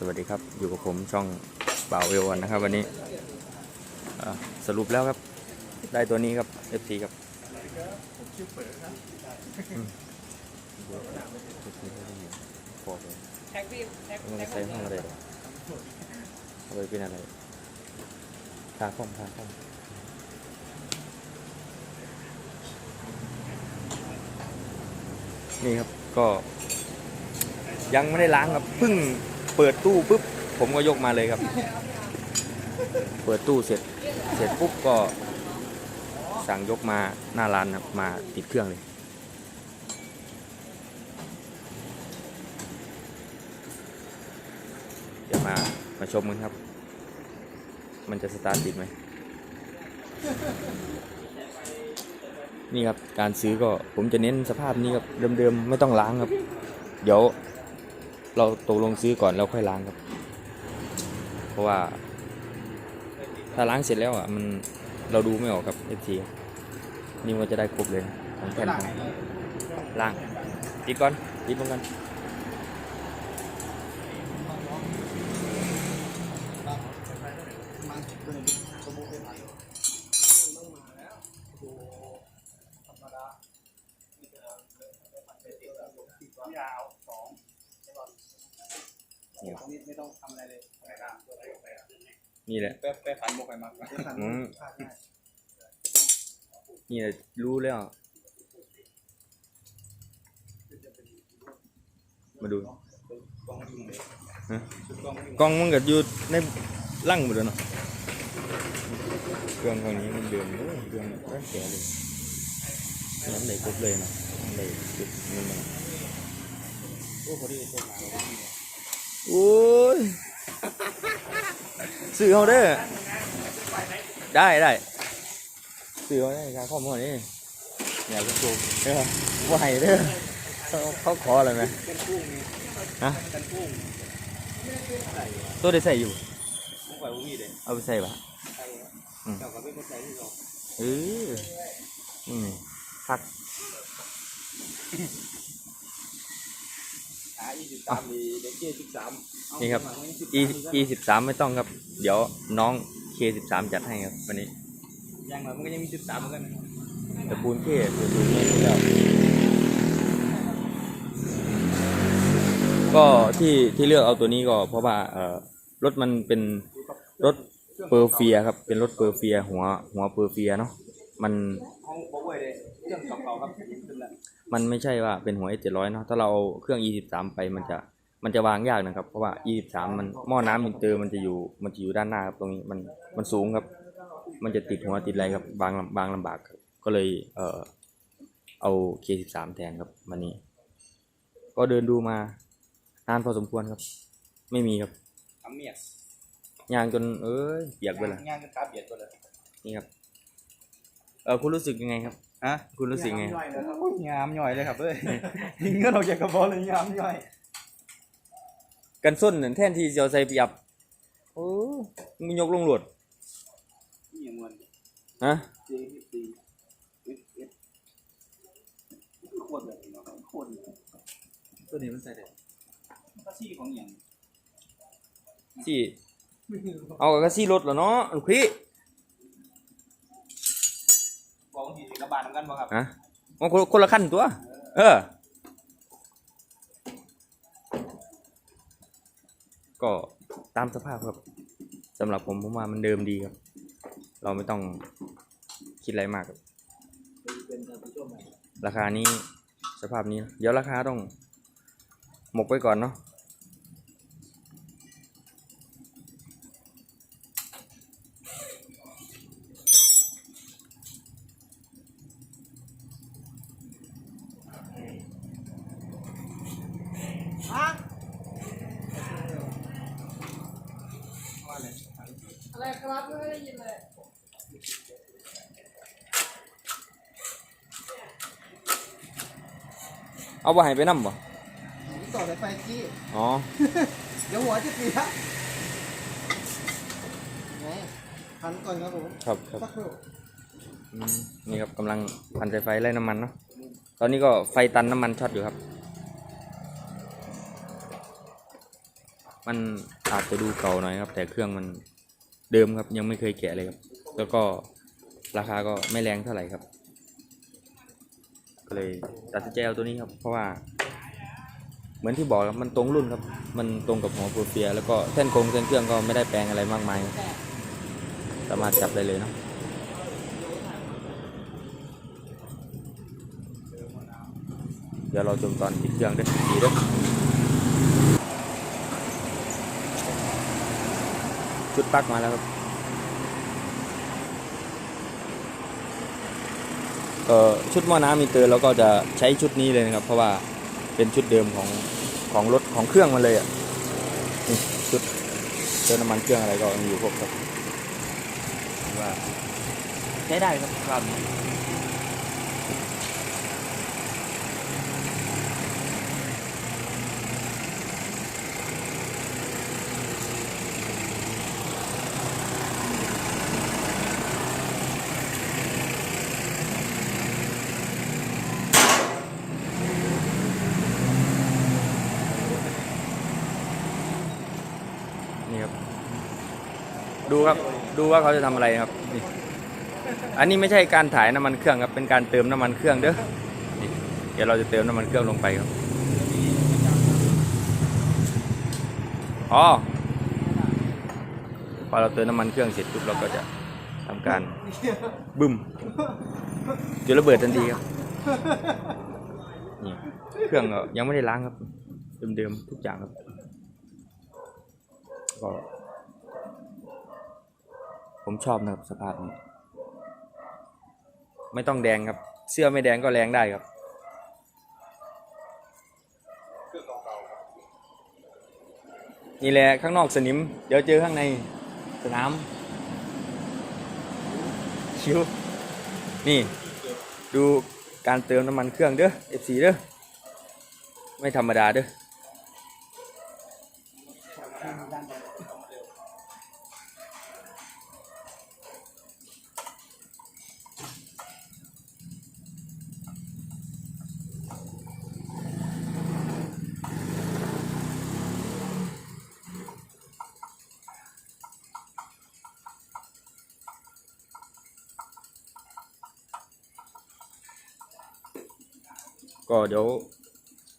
สวัสดีครับ อยู่กับผมช่องบ่าวเอวันนะครับ วันนี้สรุปแล้วครับ ได้ตัวนี้ครับ FC ครับพอเลยแท็กพี่แท็กมันแท็กใช้ห้องอะไรหรอเอาไปเป็นอะไรทาคอมทาคอมนี่ครับก็ยังไม่ได้ล้างครับเพิ่ง เปิดตู้ปุ๊บผมก็ยกมาเลยครับ เปิดตู้เสร็จ เสร็จปุ๊บก็ สั่งยกมาหน้าร้านครับมาติดเครื่องเลย เดี๋ยวมามาชมกันครับ มันจะสตาร์ทติดไหม นี่ครับการซื้อก็ผมจะเน้นสภาพนี้ครับเดิมๆไม่ต้องล้างครับ เดี๋ยว เราตกลงซื้อก่อนแล้วค่อยล้างครับ เพราะว่า ถ้าล้างเสร็จแล้วอะมันเราดูไม่ออกครับเอทีนี่มันจะได้ครบเลยของแผ่นล้างติดก่อนติดลงกัน นี่ครับนี่ไม่ต้องทำอะไรเลยไปละนี่แหละแป๊บแป๊บฟันบกไปมากอืม นี่แหละรู้แล้ว มาดู กล้องยุ่งเลยฮะ ชุดกล้องยุ่งกล้องมันก็อยู่ในลั่งหมดแล้วเนาะเครื่องคราวนี้มันเดือนเลยเดือนแค่แก่เลยน้ำไหลครบเลยนะน้ำไหลจุดเงินมาโอ้พอดีตัวหมาเราดี โอ้ยซื้อเขาเด้อได้ได้ซื้อเขาได้การข้อมูลนี่อย่ากจะโชว์เด้อว่าให้เด้อเขาขออะไรไหมฮะเป็นกุ้งตัวได้ใส่อยู่เอาไปใส่ปะใช่อืมเจ้าก็เป็นคนใจที่เราเอออืมพัก หาอีสิบสามดีเด็กเก้สิบสามนี่ครับ e e สิบสามไม่ต้องครับ เดี๋ยวน้อง k สิบสามจัดให้ครับวันนี้ยังมันก็ยังมีสิบสามเหมือนกันตระกูลเคตระกูลนี้แล้วก็ที่ที่เลือกเอาตัวนี้ก็เพราะว่าเออรถมันเป็นรถเปอร์เฟียครับ เป็นรถเปอร์เฟียหัวหัวเปอร์เฟียเนาะมันห้องบอกไว้เลยเครื่องเก่าๆครับขึ้นแล้ว มันไม่ใช่ว่าเป็นหัว S700 เนาะถ้าเราเอาเครื่อง E13 ไปมันจะมันจะวางยากนะครับ เพราะว่า E13 มันหม้อน้ำอินเตอร์มันจะอยู่มันจะอยู่ด้านหน้าครับตรงนี้มันมันสูงครับ มันจะติดหัวติดอะไรครับบางลำบางลำบากครับก็เลยเออเอา K13 แทนครับวันนี้ ก็เดินดูมานานพอสมควรครับ ไม่มีครับทำเมียยางจนเอ้ยเปียกไปเลยงานกันตาเบียดไปเลยนี่ครับเออคุณรู้สึกยังไงครับ ฮะคุณรู้สึกยังไงงามย่อยเลยครับเอ้ยยิงเงินออกจากกระบอกเลยงามย่อย กันส้นนั่นแทนที่จะเอาใส่เปียบโอ้มันยกลงหลวดนี่อย่างเงินฮะเจสิบสี่เอสเอสโคตรเลยเนาะโคตรเลยตัวนี้มันใส่ได้ก็ซี่ของอย่างที่เอากับกระซี่รถเหรอเนาะลูกพี่ บอกทีกระบาดน้ำกันบ่ครับฮะมันคนคนละขั้นตัว เออ ก็ตามสภาพครับสำหรับผมผมว่ามันเดิมดีครับ เราไม่ต้องคิดอะไรมากครับเป็นท่านผู้ชมใหม่ราคานี้สภาพนี้นะเดี๋ยวราคาต้องหมกไว้ก่อนเนาะ เลยเอาไปให้ไปนั่มบ่ต่อสายไฟจี้อ๋อ เดี๋ยวหัวจะเสียไงพันก่อนครับผมครับครับสักครู่อืมนี่ครับกำลังพันสายไฟไล่น้ำมันเนาะ ตอนนี้ก็ไฟตันน้ำมันช็อตอยู่ครับมมันอาจจะดูเก่าหน่อยครับ แต่เครื่องมัน เดิมครับยังไม่เคยแกะเลยครับ แล้วก็ราคาก็ไม่แรงเท่าไหร่ครับ ก็เลยตัดสินใจเอาตัวนี้ครับ เพราะว่า เหมือนที่บอกครับมันตรงรุ่นครับ มันตรงกับหัวโปรเฟีย แล้วก็เส้นโครงเส้นเครื่องก็ไม่ได้แปลงอะไรมากมายสามารถจับได้เลยเนาะเดี๋ยวเราชมตอนติดเครื่องด้วยดีด้วย ชุดปลั๊กมาแล้วครับเอ่อชุดหม้อน้ำมิเตอร์เราก็จะใช้ชุดนี้เลยนะครับ เพราะว่าเป็นชุดเดิมของของรถของเครื่องมันเลยอะนี่ชุดเติมน้ำมันเครื่องอะไรก็มีอยู่ครบครับถือว่าใช้ได้ครับครับ นี่ครับ ดูครับ ดูว่าเขาจะทำอะไรครับ นี่ อันนี้ไม่ใช่การถ่ายน้ำมันเครื่องครับ เป็นการเติมน้ำมันเครื่องเด้อเดี๋ยวเราจะเติมน้ำมันเครื่องลงไปครับ อ๋อ พอเราเติมน้ำมันเครื่องเสร็จปุ๊บเราก็จะทำการบึ้มจุดระเบิดทันทีครับนี่เครื่องยังไม่ได้ล้างครับ เดิมๆทุกอย่างครับ ก็ผมชอบนะครับสภาพนี้ ไม่ต้องแดงครับ เสื้อไม่แดงก็แรงได้ครับนี่แหละข้างนอกสนิม เดี๋ยวเจอข้างในสนามชิวนี่ ดูการเติมน้ำมันเครื่องเด้อ FC เด้อ ไม่ธรรมดาเด้อ ก็เดี๋ยว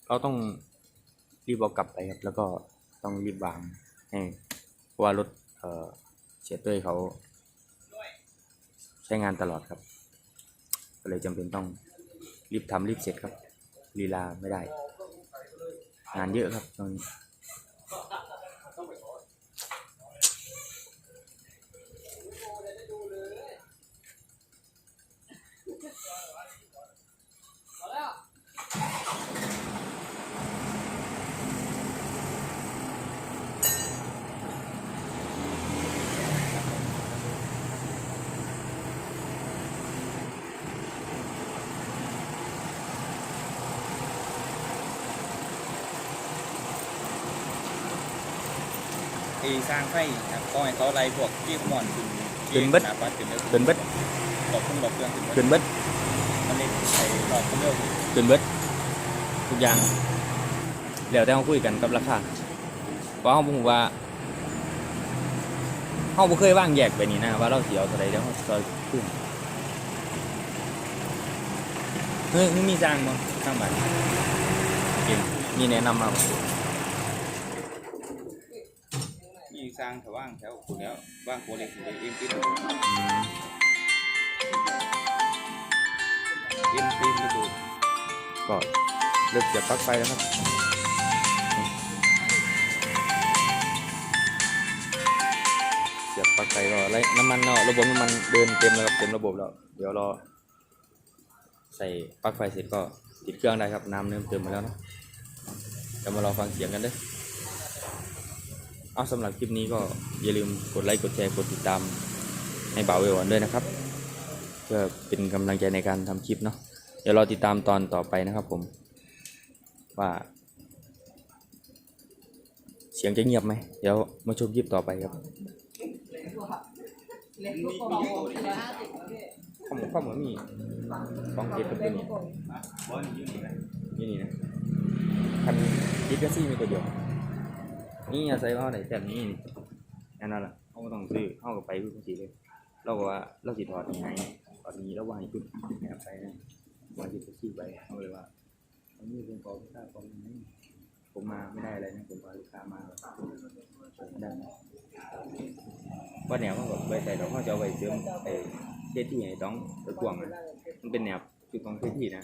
เราต้องรีบเอากลับไปครับแล้วก็ต้องรีบวางให้เพราะว่ารถเอ่อเสียเต้ยเขาใช้งานตลอดครับ ก็เลยจำเป็นต้องรีบทำรีบเสร็จครับลีลาไม่ได้ งานเยอะครับตอนนี้ ไอ้สร้างไฟครับก็ให้เขาไล่พวกที่หมอนขึ้นขึ้นเบิดหาปัดขึ้นเบิดขึ้นเบิดหลอกขึ้นหลอกเครื่องขึ้นเบิดขึ้นเบิดมันเล่นใส่หลอกขึ้นเร็วขึ้นเบิดทุกอย่างเดี๋ยวแต่เขาคุยกันกับราคาเพราะเขาบอกว่าเขาบ่เคยว่างแยกไปนี่นะว่าเราเสียเอาเท่าไหรเดี๋ยวเขาซอยขึ้นเฮ้ยมึงมีจางมั้งข้างบ้านเก่งมีแนะนำมาบ่ มี สร้างแถวว่างแถวคุณแล้วว่างโคเล็กเลยเอ็มปีมเอ็มปีนระเบิดก็เลิกเสียบปลั๊กไฟแล้วครับเสียบปลั๊กไฟก็ไล่น้ำมันเนาะระบบน้ำมันเดินเต็มแล้วครับเต็มระบบแล้วเดี๋ยวรอใส่ปลั๊กไฟเสร็จก็ติดเครื่องได้ครับน้ำเริ่มเติมมาแล้วนะเดี๋ยวมารอฟังเสียงกันเด้อ เอาสำหรับคลิปนี้ก็อย่าลืมกดไลค์กดแชร์กดติดตามให้บ่าวเวลวันด้วยนะครับ เพื่อเป็นกำลังใจในการทำคลิปเนาะเดี๋ยวรอติดตามตอนต่อไปนะครับผม ว่า เสียงจะเงียบไหมเดี๋ยวมาชมคลิปต่อไปครับข้าวพี่ข้อมูลข้อมูลมีสองเจ็ดกับตัวนี้นี่นะนี่นะคันดิสกัซี่มีตัวเดียว นี่อาศัยว่าเขาได้แต่นี้นี่อันนั้นล่ะเขาก็ต้องซื้อเขาก็ไปพื้นที่เลย เราก็ว่าเราสิถอดยังไงถอดนี้แล้ววางจุดแอบไปนะวางจุดชี้ไปเขาเลยว่าอันนี้เป็นกองค่าของนี้ผมมาไม่ได้อะไรนะผมว่าลูกค้ามาไม่ได้ว่าแนวเขาแบบไว้ใส่เราเขาจะเอาไว้เสริมไอ้เทที่ไอ้ต้องตะกวงนะมันเป็นแนวจุดของเทที่นะ